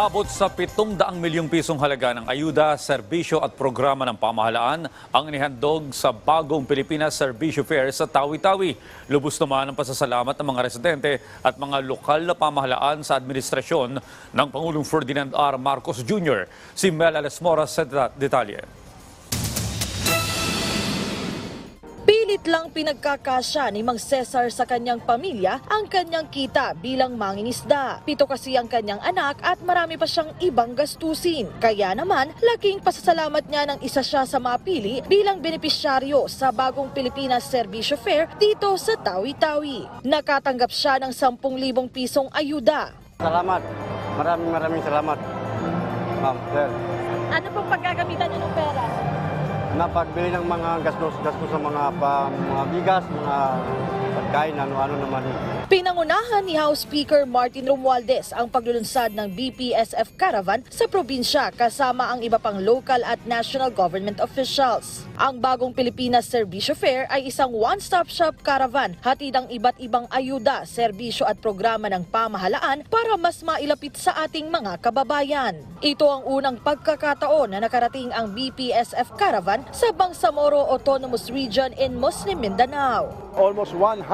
Abot sa 700 milyong pisong halaga ng ayuda, serbisyo at programa ng pamahalaan ang inihandog sa bagong Pilipinas Serbisyo Fair sa Tawi-Tawi. Lubos naman ang pasasalamat ng mga residente at mga lokal na pamahalaan sa administrasyon ng Pangulong Ferdinand R. Marcos Jr. Si Mel Alesmora sa deta- detalye. Pilit lang pinagkakasya ni Mang Cesar sa kanyang pamilya ang kanyang kita bilang mangingisda. Pito kasi ang kanyang anak at marami pa siyang ibang gastusin. Kaya naman, laking pasasalamat niya ng isa siya sa mapili bilang benepisyaryo sa bagong Pilipinas Serbisyo Fair dito sa Tawi-Tawi. Nakatanggap siya ng 10,000 pisong ayuda. Salamat. Maraming maraming salamat. Ma'am, sir. Ano pong pagkagamitan niyo ng pera? Napagbili ng mga gastos, gastos sa mga, pa, mga bigas, mga pagkain, ano-ano naman. Pinangunahan ni House Speaker Martin Romualdez ang paglulunsad ng BPSF Caravan sa probinsya kasama ang iba pang local at national government officials. Ang bagong Pilipinas Serbisyo Fair ay isang one-stop shop caravan, hatid ang iba't ibang ayuda, serbisyo at programa ng pamahalaan para mas mailapit sa ating mga kababayan. Ito ang unang pagkakataon na nakarating ang BPSF Caravan sa Bangsamoro Autonomous Region in Muslim Mindanao. almost 100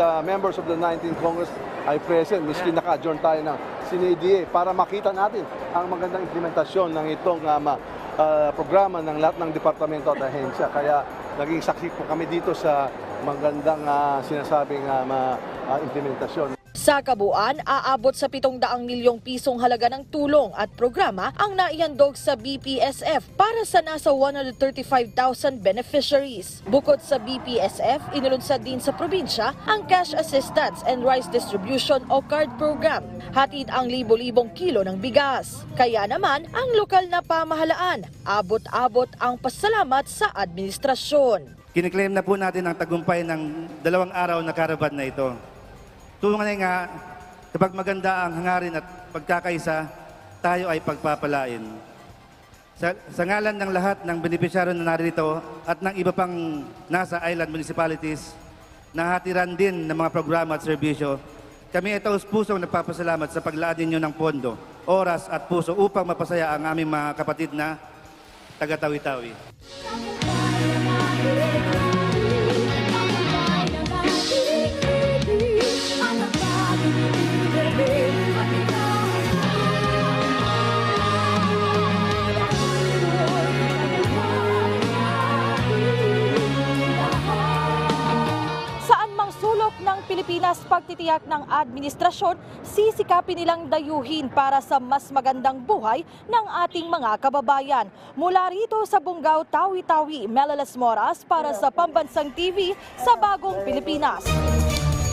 uh, members of the 19th Congress ay present. Miski naka-adjourn tayo ng CNADA para makita natin ang magandang implementasyon ng itong uh, ma- uh, programa ng lahat ng departamento at ahensya. Kaya naging saksi po kami dito sa magandang uh, sinasabing uh, ma- uh, implementasyon. Sa kabuuan, aabot sa 700 milyong pisong halaga ng tulong at programa ang naihandog sa BPSF para sa nasa 135,000 beneficiaries. Bukod sa BPSF, inulunsad din sa probinsya ang Cash Assistance and Rice Distribution o CARD program. Hatid ang libo-libong kilo ng bigas. Kaya naman, ang lokal na pamahalaan, abot-abot ang pasalamat sa administrasyon. Kiniklaim na po natin ang tagumpay ng dalawang araw na caravan na ito. Tunay nga, kapag maganda ang hangarin at pagkakaisa, tayo ay pagpapalain. Sa, sa ngalan ng lahat ng benepisyaryo na narito at ng iba pang nasa island municipalities, nahatiran din ng mga programa at serbisyo, kami ay taus pusong nagpapasalamat sa paglaan ninyo ng pondo, oras at puso upang mapasaya ang aming mga kapatid na taga-tawi-tawi. Sulok ng Pilipinas pagtitiyak ng administrasyon, sisikapin nilang dayuhin para sa mas magandang buhay ng ating mga kababayan. Mula rito sa Bungaw, Tawi-Tawi, Melalas Moras para sa Pambansang TV sa Bagong Pilipinas.